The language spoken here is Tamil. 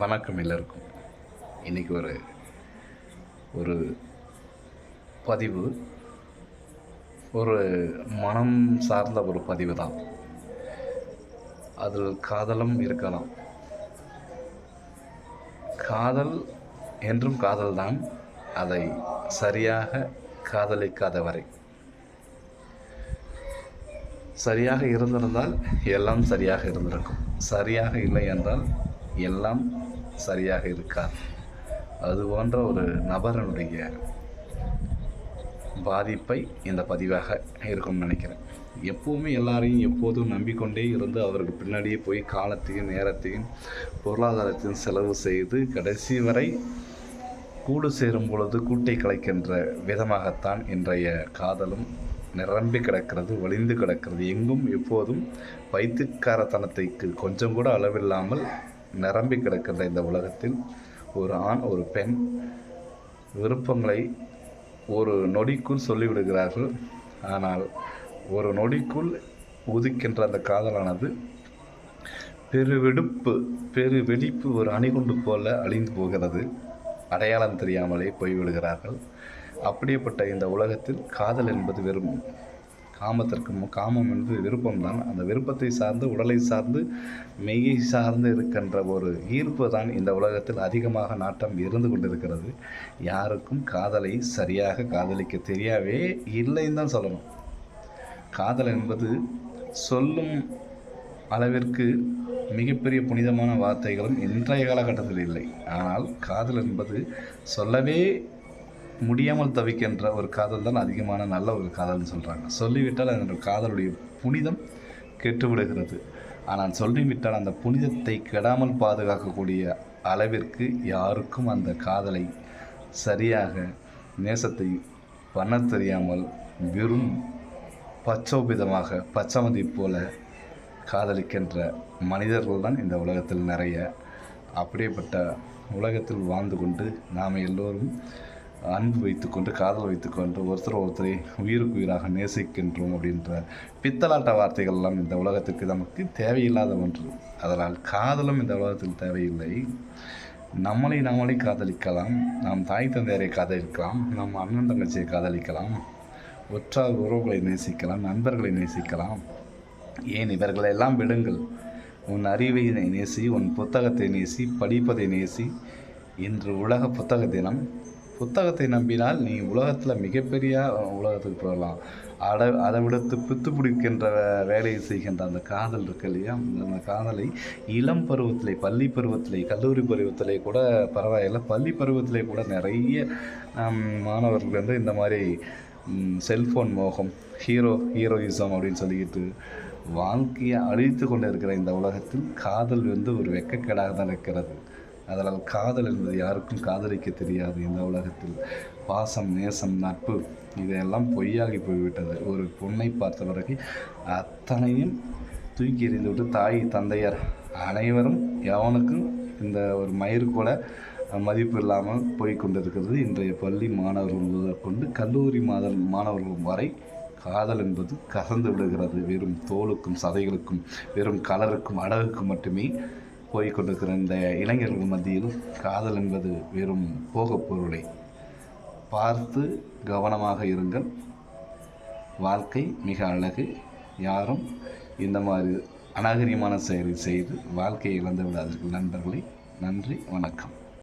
வணக்கம் எல்லோருக்கும். இன்றைக்கி ஒரு ஒரு பதிவு. ஒரு மனம் சார்ந்த ஒரு பதிவு தான். அதில் காதலும் இருக்கலாம். காதல் என்றும் காதல் தான். அதை சரியாக காதலிக்காத வரை. சரியாக இருந்திருந்தால் எல்லாம் சரியாக இருந்திருக்கும். சரியாக இல்லை என்றால் எல்லாம் சரியாக இருக்காது. அது போன்ற ஒரு நபரனுடைய பாதிப்பை இந்த பதிவாக இருக்கும்னு நினைக்கிறேன். எப்போவுமே எல்லாரையும் எப்போதும் நம்பிக்கொண்டே இருந்து அவருக்கு பின்னாடியே போய் காலத்தையும் நேரத்தையும் பொருளாதாரத்தையும் செலவு செய்து கடைசி வரை கூடு சேரும் பொழுது கூட்டை கலைக்கின்ற விதமாகத்தான் இன்றைய காதலும் நிரம்பி கிடக்கிறது ஒளிந்து கிடக்கிறது. எங்கும் எப்போதும் வைத்தியக்காரத்தனத்தைக்கு கொஞ்சம் கூட அளவில்லாமல் நிரம்பி கிடக்கின்ற இந்த உலகத்தில் ஒரு ஆண் ஒரு பெண் விருப்பங்களை ஒரு நொடிக்குள் சொல்லிவிடுகிறார்கள். ஆனால் ஒரு நொடிக்குள் உதிக்கின்ற அந்த காதலானது பெருவெடுப்பு பெரு வெடிப்பு ஒரு அணிகுண்டு போல அழிந்து போகிறது. அடையாளம் தெரியாமலே போய்விடுகிறார்கள். அப்படியேப்பட்ட இந்த உலகத்தில் காதல் என்பது வெறும் காமத்திற்கு காமம் என்பது விருப்பம்தான். அந்த விருப்பத்தை சார்ந்து உடலை சார்ந்து மெய்யை சார்ந்து இருக்கின்ற ஒரு ஈர்ப்பு தான் இந்த உலகத்தில் அதிகமாக நாட்டம் இருந்து கொண்டிருக்கிறது. யாருக்கும் காதலை சரியாக காதலிக்க தெரியாவே இல்லைன்னு தான் சொல்லணும். காதல் என்பது சொல்லும் அளவிற்கு மிகப்பெரிய புனிதமான வார்த்தைகளும் இன்றைய காலகட்டத்தில் இல்லை. ஆனால் காதல் என்பது சொல்லவே முடியாமல் தவிக்கின்ற ஒரு காதல் தான் அதிகமான நல்ல ஒரு காதல்னு சொல்கிறாங்க சொல்லிவிட்டால் அந்த காதலுடைய புனிதம் கெட்டுவிடுகிறது. ஆனால் சொல்லிவிட்டால் அந்த புனிதத்தை கெடாமல் பாதுகாக்கக்கூடிய அளவிற்கு யாருக்கும் அந்த காதலை சரியாக நேசத்தை பண்ண தெரியாமல் வெறும் பச்சோபிதமாக பச்சமதி போல காதலிக்கின்ற மனிதர்கள் தான் இந்த உலகத்தில் நிறைய. அப்படியேப்பட்ட உலகத்தில் வாழ்ந்து கொண்டு நாம் எல்லோரும் அன்பு வைத்துக்கொண்டு காதல் வைத்துக்கொண்டு ஒருத்தர் ஒருத்தரை உயிருக்கு உயிராக நேசிக்கின்றோம் அப்படின்ற பித்தலாட்ட வார்த்தைகள்லாம் இந்த உலகத்திற்கு நமக்கு தேவையில்லாத ஒன்று. அதனால் காதலும் இந்த உலகத்தில் தேவையில்லை. நம்மளை நம்மளை காதலிக்கலாம். நாம் தாய் தந்தையரை காதலிக்கலாம். நம் அண்ணன் தங்கச்சியை காதலிக்கலாம். ஒற்றார் உறவுகளை நேசிக்கலாம். நண்பர்களை நேசிக்கலாம். ஏன் இவர்களெல்லாம் விடுங்கள். உன் அறிவை நேசி உன் புத்தகத்தை நேசி படிப்பதை நேசி. இன்று உலக புத்தக தினம். புத்தகத்தை நம்பினால் நீ உலகத்தில் மிகப்பெரிய உலகத்துக்கு போகலாம் அதை அதை விடுத்து பித்து பிடிக்கின்ற வேலையை செய்கின்ற அந்த காதல் இருக்கு இல்லையா? அந்த காதலை இளம் பருவத்திலே பள்ளி பருவத்திலே கல்லூரி பருவத்திலே கூட பரவாயில்லை. பள்ளி பருவத்திலே கூட நிறைய மாணவர்கள் வந்து இந்த மாதிரி செல்ஃபோன் மோகம் ஹீரோ ஹீரோயிசம் அப்படின்னு சொல்லிக்கிட்டு வாழ்க்கையை அழித்து கொண்டு இருக்கிற இந்த உலகத்தில் காதல் வந்து ஒரு வெக்கக்கேடாக தான் இருக்கிறது. அதனால் காதல் என்பது யாருக்கும் காதலிக்க தெரியாது இந்த உலகத்தில். பாசம் நேசம் நட்பு இதையெல்லாம் பொய்யாகி போய்விட்டது. ஒரு பொண்ணை பார்த்த பிறகு அத்தனையும் தூக்கி எறிந்துவிட்டு தாய் தந்தையார் அனைவரும் எவனுக்கும் இந்த ஒரு மயிர் கூட மதிப்பு இல்லாமல் போய் கொண்டிருக்கிறது. இன்றைய பள்ளி மாணவர்கள் முதற்கொண்டு கல்லூரி மாதல் மாணவர்கள் வரை காதல் என்பது கசந்து விடுகிறது. வெறும் தோலுக்கும் சதைகளுக்கும் வெறும் கலருக்கும் அழகுக்கும் மட்டுமே போய்கொண்டிருக்கிற இந்த இளைஞர்கள் மத்தியில் காதல் என்பது வெறும் போகப் பொருளை. பார்த்து கவனமாக இருங்கள். வாழ்க்கை மிக அழகு. யாரும் இந்த மாதிரி அநாகரியமான செயலை செய்து வாழ்க்கையை இழந்து விடாதீர்கள் நண்பர்களை நன்றி வணக்கம்.